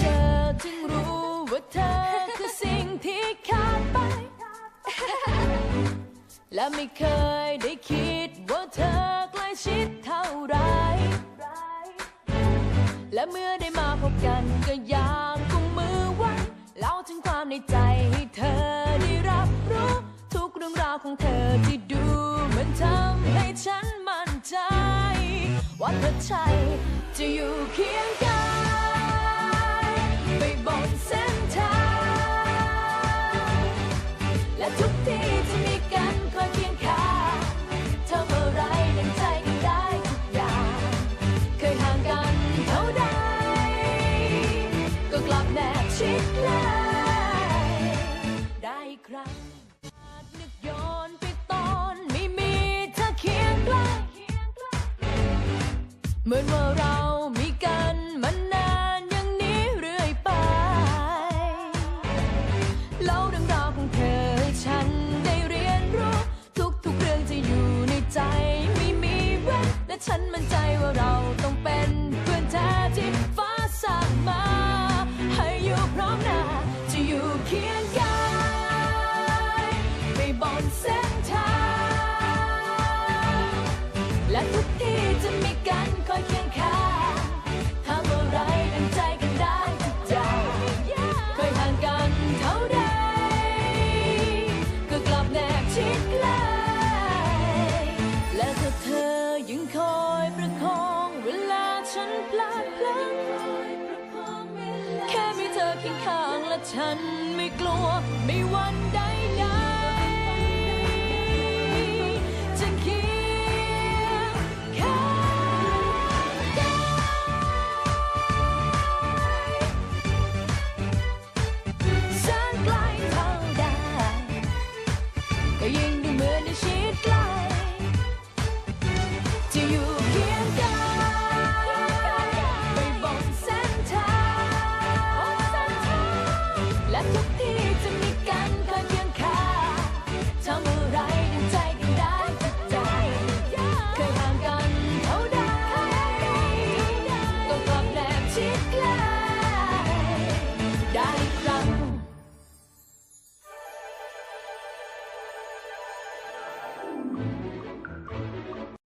เจอจึงรู้ว่าเธอคือสิ่งที่ขาดไป และไม่เคยได้คิดว่าเธอใกล้ชิดเท่าไร และเมื่อได้มาพบกันก็อยากกุมมือไว้เล่าถึงความในใจให้เธอได้รับรู้ ทุกเรื่องราวของเธอที่ดูเหมือนทำให้ฉันมั่นใจ ว่าเธอใช่จะอยู่เคียงกา และทุกที่จะมีกันคอยเคียงข้างทำอะไรดังใจกันได้ทุกอย่าง เคยห่างกันเท่าใด ก็กลับแนบชิดเลยได้ครั้งนึกย้อนไปตอนไม่มีเธอเคียงใกล้เหมือนว่าเรา ฉันมั่นใจว่าเราต้องเป็น เคียงข้างและฉันไม่กลัวไม่วันใดใดจะเคียงข้างกันแสนไกลเท่าใดก็ยิ่งดูเหมือนได้ชิดใกล้ look